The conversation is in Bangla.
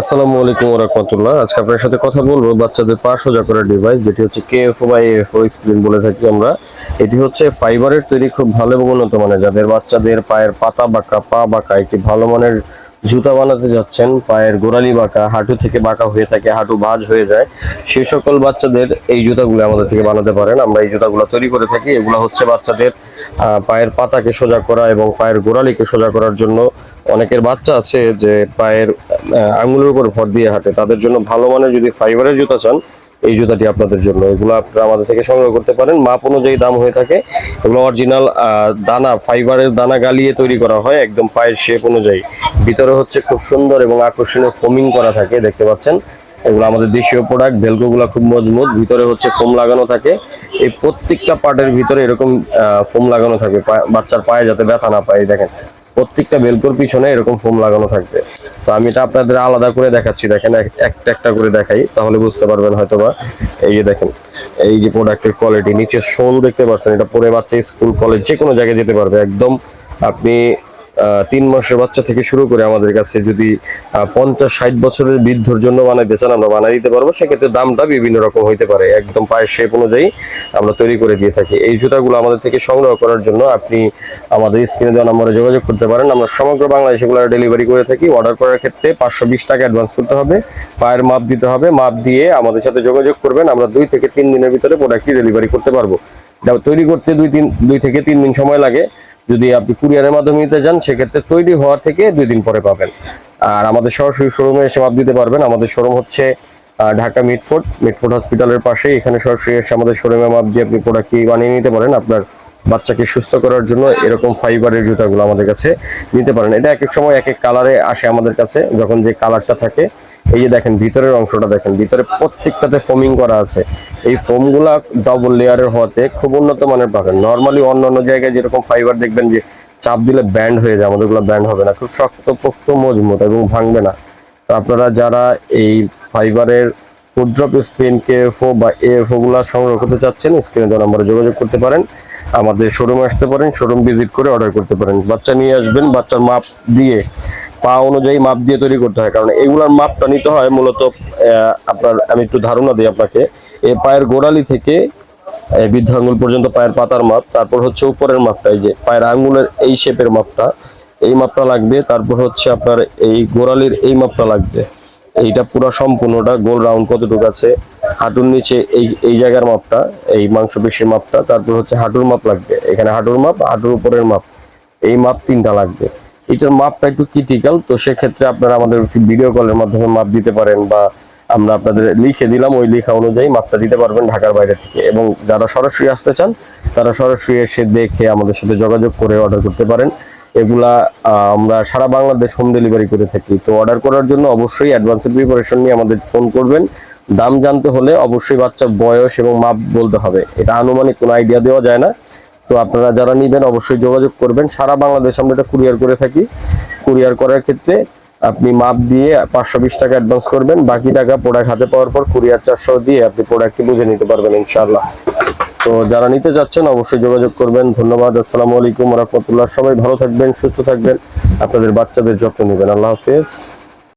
আসসালামু আলাইকুম রহমতুল্লাহ। আজকে আপনার সাথে কথা বলব বাচ্চাদের পা সোজা করার ডিভাইস যেটি হচ্ছে কেএফও বা এএফও স্ক্রিন বলে থাকি আমরা। এটি হচ্ছে ফাইবারের তৈরি খুব ভালো এবং উন্নত মানের। যাদের বাচ্চাদের পায়ের পাতা বাঁকা পা বাঁকা একটি ভালো মানের জুতা বানাতে যাচ্ছেন, পায়ের গোড়ালি বাঁকা, হাঁটু থেকে বাঁকা হয়ে থাকে, হাঁটু ভাঁজ হয়ে যায়। সেই সকল বাচ্চাদের এই জুতাগুলো আমাদের থেকে বানাতে পারেন। আমরা এই জুতাগুলো তৈরি করে থাকি। এগুলো হচ্ছে বাচ্চাদের পায়ের পাতাকে সোজা করা এবং পায়ের গোড়ালিকে সোজা করার জন্য অনেকের বাচ্চা আছে যে পায়ের আঙুলের উপর ভর দিয়ে হাঁটে। তাদের জন্য ভালো মানের যদি ফাইবারের জুতা চান এই জুতাটি আপনাদের জন্য। এগুলো আপনারা আমাদের থেকে সংগ্রহ করতে পারেন। মাপ অনুযায়ী দাম হয়ে থাকে। এগুলো অরিজিনাল দানা ফাইবারের দানা গালিয়ে তৈরি করা হয় একদম পায়ের শেপ অনুযায়ী। ভিতরে হচ্ছে খুব সুন্দর এবং আকর্ষণীয় ফোমিং করা থাকে, দেখতে পাচ্ছেন? এগুলো আমাদের দেশীয় প্রোডাক্ট ভেলকো গুলা খুব মজবুত। ভিতরে হচ্ছে ফোম লাগানো থাকে। এই প্রত্যেকটা পার্টের ভিতরে এরকম ফোম লাগানো থাকে। বাচ্চার পায়ে যাতে ব্যথা না পায় দেখেন। প্রত্যেকটা বেলকোর পিছনে এরকম ফোম লাগানো থাকবে। তো আমি এটা আপনাদের আলাদা করে দেখাচ্ছি, দেখেন এক- একটা একটা করে দেখাই, তাহলে বুঝতে পারবেন হয়তো বা এই যে দেখেন, এই যে প্রোডাক্টের কোয়ালিটি নিচে সোল দেখতে পাচ্ছেন, এটা পরে বাচ্চা স্কুল, কলেজ যে কোনো জায়গায় যেতে পারবে। একদম আপনি তিন মাসের বাচ্চা থেকে শুরু করে আমাদের কাছে যদি পঞ্চাশ, ষাট বছরের বৃদ্ধর জন্য বানাইতে চান, আমরা বানাই দিতে পারব। সেক্ষেত্রে দামটা বিভিন্ন রকম হইতে পারে। একদম পায়ের শেপ অনুযায়ী আমরা তৈরি করে দিয়ে থাকি। এই জুতাগুলো আমাদের থেকে সংগ্রহ করার জন্য আপনি আমাদের স্ক্রিনে দেওয়া নম্বরে যোগাযোগ করতে পারেন। আমরা সমগ্র বাংলাদেশে এগুলো ডেলিভারি করে থাকি। অর্ডার করার ক্ষেত্রে পাঁচশো বিশ টাকা অ্যাডভান্স করতে হবে। পায়ের মাপ দিতে হবে। মাপ দিয়ে আমাদের সাথে যোগাযোগ করবেন। আমরা দুই থেকে তিন দিনের ভিতরে প্রোডাক্টটি ডেলিভারি করতে পারব। তৈরি করতে দুই, তিন, দুই থেকে তিন দিন সময় লাগে। যদি আপনি কুরিয়ারের মাধ্যমে নিতে যান, সেক্ষেত্রে তৈরি হওয়ার থেকে দুই দিন পরে পাবেন। আর আমাদের সরাসরি শোরুমে এসে মাপ দিতে পারবেন। আমাদের শোরুম হচ্ছে ঢাকা মিটফোর্ট মিটফোর্ট হসপিটালের পাশে এখানে সরাসরি এসে আমাদের শোরুমে মাপ দিয়ে আপনি প্রোডাক্টটি বানিয়ে নিতে পারেন। আপনার বাচ্চাকে সুস্থ করার জন্য এরকম ফাইবারের জুতাগুলো আমাদের কাছে নিতে পারেন। এটা এক এক সময় এক এক কালারে আসে আমাদের কাছে। যখন যে কালারটা থাকে এই যে দেখেন, ভিতরের অংশটা দেখেন, ভিতরে প্রত্যেকটাতে ফোমিং করা আছে। এই ফোমগুলা ডবল লেয়ারের হওয়াতে খুব উন্নত মানের পাবেন। নর্মালি অন্য অন্য জায়গায় যেরকম ফাইবার দেখবেন যে চাপ দিলে ব্যান্ড হয়ে যায়, আমাদেরগুলো ব্যান্ড হবে না। খুব শক্ত, পোক্ত, মজবুত এবং ভাঙবে না। তো আপনারা যারা এই ফাইবারের ফুড ড্রপ স্পিন কেএফও বা এএফও গুলা সংগ্রহ করতে চাচ্ছেন স্ক্রিনে দেওয়া নম্বরে যোগাযোগ করতে পারেন। আমাদের শোরুমে আসতে পারেন শোরুম ভিজিট করে অর্ডার করতে পারেন। বাচ্চা নিয়ে আসবেন, বাচ্চার মাপ দিয়ে পা অনুযায়ী মাপ দিয়ে তৈরি করতে হয়, কারণ এগুলার মাপটা নিতে হয় মূলত আপনার, আমি একটু ধারণা দিই আপনাকে। এই পায়ের গোড়ালি থেকে এই বৃদ্ধ আঙ্গুল পর্যন্ত পায়ের পাতার মাপ, তারপর হচ্ছে উপরের মাপটা, এই যে পায়ের আঙ্গুলের এই শেপের মাপটা, এই মাপটা লাগবে, তারপর হচ্ছে আপনার এই গোড়ালির এই মাপটা লাগবে। এইটা পুরো সম্পূর্ণটা গোল রাউন্ড কতটুকু আছে, হাঁটুর নিচে এই এই জায়গার মাপটা, এই মাংসপেশির মাপটা, তারপর হচ্ছে হাঁটুর মাপ লাগবে। এখানে হাঁটুর মাপ, হাঁটুর উপরের মাপ, এই মাপ তিনটা লাগবে। এটার মাপটা একটু ক্রিটিক্যাল তো সেক্ষেত্রে আপনারা আমাদের ভিডিও কলের মাধ্যমে মাপ দিতে পারেন বা আমরা আপনাদের লিখে দিলাম, ওই লেখা অনুযায়ী মাপটা দিতে পারবেন ঢাকার বাইরে থেকে। এবং যারা সরাসরি আসতে চান, তারা সরাসরি এসে দেখে আমাদের সাথে যোগাযোগ করে অর্ডার করতে পারেন। এগুলা আমরা সারা বাংলাদেশ হোম ডেলিভারি করে থাকি। তো অর্ডার করার জন্য অবশ্যই অ্যাডভান্সের প্রিপারেশন নিয়ে আমাদের ফোন করবেন। দাম জানতে হলে অবশ্যই বাচ্চার বয়স এবং মাপ বলতে হবে। এটা আনুমানিক কোনো আইডিয়া দেওয়া যায় না। তো আপনারা যারা নিবেন অবশ্যই যোগাযোগ করবেন। সারা বাংলাদেশ আমরা এটা কুরিয়ার করে থাকি। কুরিয়ার করার ক্ষেত্রে আপনি মাপ দিয়ে পাঁচশো বিশ টাকা অ্যাডভান্স করবেন। বাকি টাকা প্রোডাক্ট হাতে পাওয়ার পর কুরিয়ার চারশো দিয়ে আপনি প্রোডাক্টটি বুঝে নিতে পারবেন ইনশাআল্লাহ। তো যারা নিতে যাচ্ছেন অবশ্যই যোগাযোগ করবেন। ধন্যবাদ। আসসালামু আলাইকুম রহমতুল্লাহ। সবাই ভালো থাকবেন, সুস্থ থাকবেন। আপনাদের বাচ্চাদের যত্ন নেবেন। আল্লাহ হাফেজ।